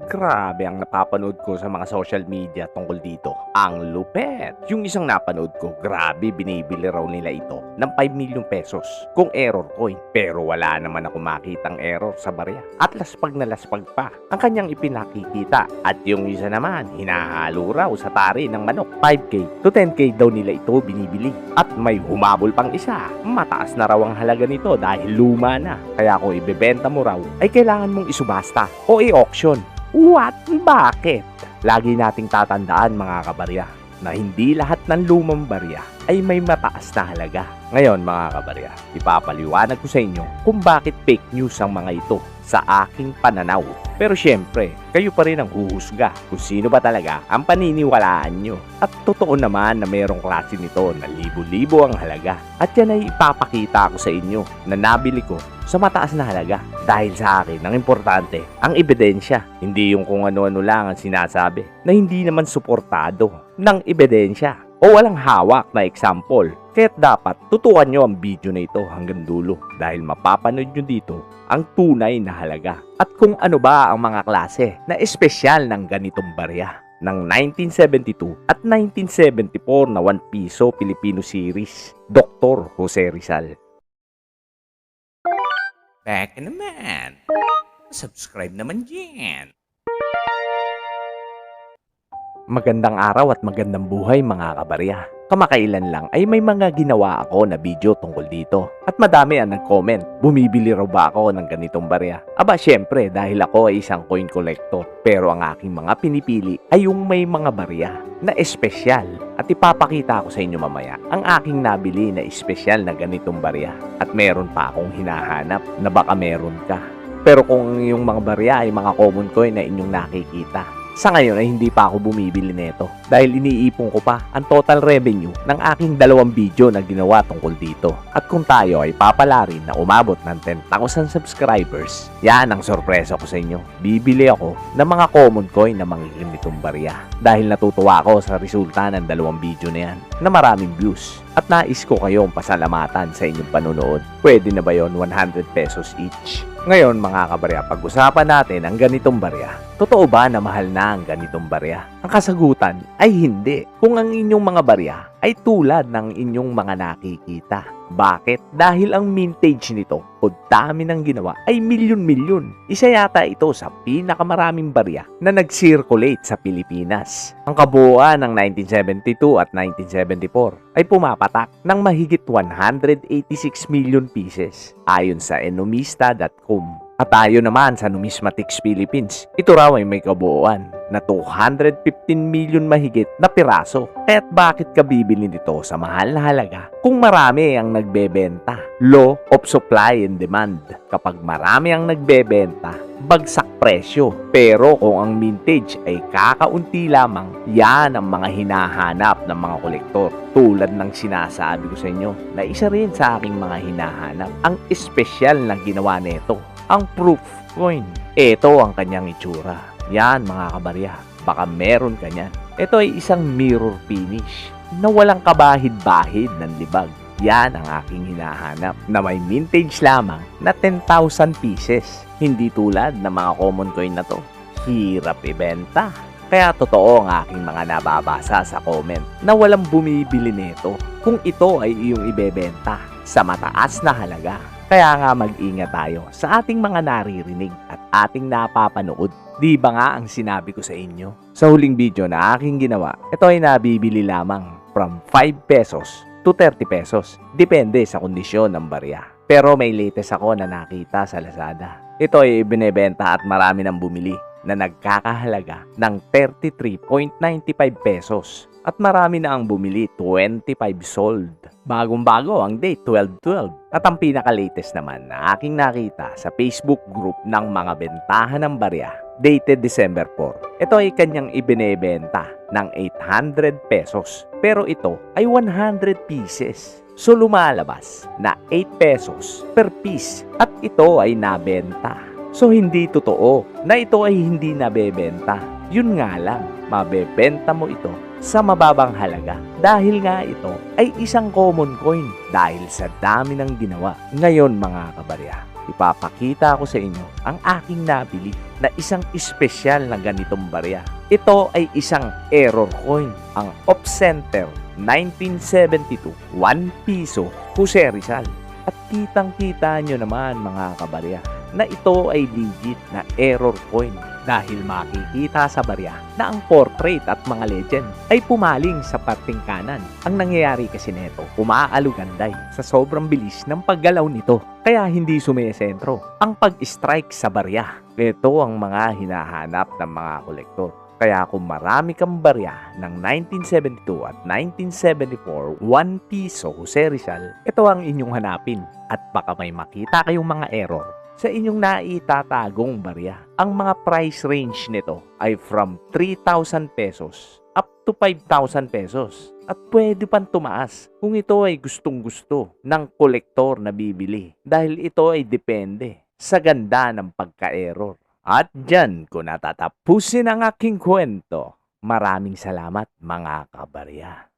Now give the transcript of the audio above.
Grabe ang napapanood ko sa mga social media tungkol dito. Ang lupet. Yung isang napanood ko, grabe binibili raw nila ito ng 5 million pesos kung error coin. Pero wala naman ako makitang error sa barya. At laspag na laspag pa ang kanyang ipinakikita. At yung isa naman, hinahalo raw sa tari ng manok. 5K to 10K daw nila ito binibili. At may humabol pang isa. Mataas na raw ang halaga nito dahil luma na. Kaya kung ibebenta mo raw, ay kailangan mong isubasta o i-auction. What? Bakit? Lagi nating tatandaan mga kabarya na hindi lahat ng lumang barya ay may mataas na halaga. Ngayon mga kabarya, ipapaliwanag ko sa inyo kung bakit fake news ang mga ito sa aking pananaw. Pero syempre, kayo pa rin ang huhusga kung sino ba talaga ang paniniwalaan nyo. At totoo naman na mayroong klase nito na libo-libo ang halaga. At yan ay ipapakita ko sa inyo na nabili ko sa mataas na halaga. Dahil sa akin, ang importante, ang ebidensya. Hindi yung kung ano-ano lang ang sinasabi na hindi naman suportado ng ebidensya o walang hawak na example. Kaya't dapat tutukan nyo ang video na ito hanggang dulo dahil mapapanood nyo dito ang tunay na halaga at kung ano ba ang mga klase na espesyal ng ganitong barya ng 1972 at 1974 na 1 piso Filipino series, Dr. Jose Rizal. Back naman. Subscribe naman dyan. Magandang araw at magandang buhay mga kabarya. Kamakailan lang ay may mga ginawa ako na video tungkol dito. At madami ang nag-comment, bumibili raw ba ako ng ganitong barya? Aba syempre dahil ako ay isang coin collector. Pero ang aking mga pinipili ay yung may mga barya na espesyal. At ipapakita ko sa inyo mamaya ang aking nabili na espesyal na ganitong barya. At meron pa akong hinahanap na baka meron ka. Pero kung yung mga barya ay mga common coin na inyong nakikita, sa ngayon ay hindi pa ako bumibili nito dahil iniipon ko pa ang total revenue ng aking dalawang video na ginawa tungkol dito. At kung tayo ay papala rin na umabot ng 10,000 subscribers, yan ang sorpresa ko sa inyo. Bibili ako ng mga common coin na mga ganitong barya dahil natutuwa ako sa resulta ng dalawang video na yan na maraming views. At nais ko kayong pasalamatan sa inyong panonood. Pwede na ba yon 100 pesos each? Ngayon mga kabarya, pag-usapan natin ang ganitong barya. Totoo ba na mahal na ang ganitong barya? Ang kasagutan ay hindi. Kung ang inyong mga barya ay tulad ng inyong mga nakikita. Bakit? Dahil ang mintage nito o dami ng ginawa ay milyon-milyon. Isa yata ito sa pinakamaraming barya na nag-circulate sa Pilipinas. Ang kabuuan ng 1972 at 1974 ay pumapatak ng mahigit 186 million pieces ayon sa enomista.com. At tayo naman sa Numismatics Philippines, ito raw ay may kabuuan na 215 million mahigit na piraso. Kaya't bakit ka bibili nito sa mahal na halaga kung marami ang nagbebenta? Law of supply and demand. Kapag marami ang nagbebenta, bagsak presyo. Pero kung ang mintage ay kakaunti lamang, yan ang mga hinahanap ng mga kolektor. Tulad ng sinasabi ko sa inyo na isa rin sa aking mga hinahanap ang espesyal na ginawa nito ang proof coin. Ito ang kanyang itsura. Yan mga kabarya, baka meron ka niyan. Ito ay isang mirror finish na walang kabahid-bahid ng libag. Yan ang aking hinahanap na may mintage lamang na 10,000 pieces. Hindi tulad ng mga common coin na to. Hirap ibenta. Kaya totoo ang aking mga nababasa sa comment na walang bumibili nito kung ito ay iyong ibebenta sa mataas na halaga. Kaya nga mag-ingat tayo sa ating mga naririnig at ating napapanood. Di ba nga ang sinabi ko sa inyo? Sa huling video na aking ginawa, ito ay nabibili lamang from 5 pesos to 30 pesos. Depende sa kondisyon ng barya. Pero may latest ako na nakita sa Lazada. Ito ay binebenta at marami nang bumili na nagkakahalaga ng 33.95 pesos. At marami na ang bumili, 25 sold. Bagong-bago ang date, 12-12. At ang pinaka-latest naman na aking nakita sa Facebook group ng mga bentahan ng barya, dated December 4. Ito ay kanyang ibinebenta ng 800 pesos. Pero ito ay 100 pieces. So lumalabas na 8 pesos per piece at ito ay nabenta. So hindi totoo na ito ay hindi nabebenta. Yun nga lang, mabebenta mo ito sa mababang halaga dahil nga ito ay isang common coin dahil sa dami ng ginawa. Ngayon mga kabarya, ipapakita ko sa inyo ang aking nabili na isang espesyal na ganitong barya. Ito ay isang error coin, ang Op Center 1972, 1 piso, Jose Rizal. At kitang-kita nyo naman mga kabarya na ito ay legit na error coin dahil makikita sa barya na ang portrait at mga legend ay pumaling sa parting kanan. Ang nangyayari kasi neto, umaaluganday sa sobrang bilis ng paggalaw nito kaya hindi sumesentro ang pag-strike sa barya. Ito ang mga hinahanap ng mga kolektor. Kaya kung marami kang barya ng 1972 at 1974, 1 piso Jose Rizal, ito ang inyong hanapin at baka may makita kayong mga error sa inyong naitatagong barya. Ang mga price range nito ay from 3,000 pesos up to 5,000 pesos. At pwede pang tumaas kung ito ay gustong gusto ng kolektor na bibili dahil ito ay depende sa ganda ng pagka-error. At dyan ko natatapusin ang aking kwento. Maraming salamat mga kabarya.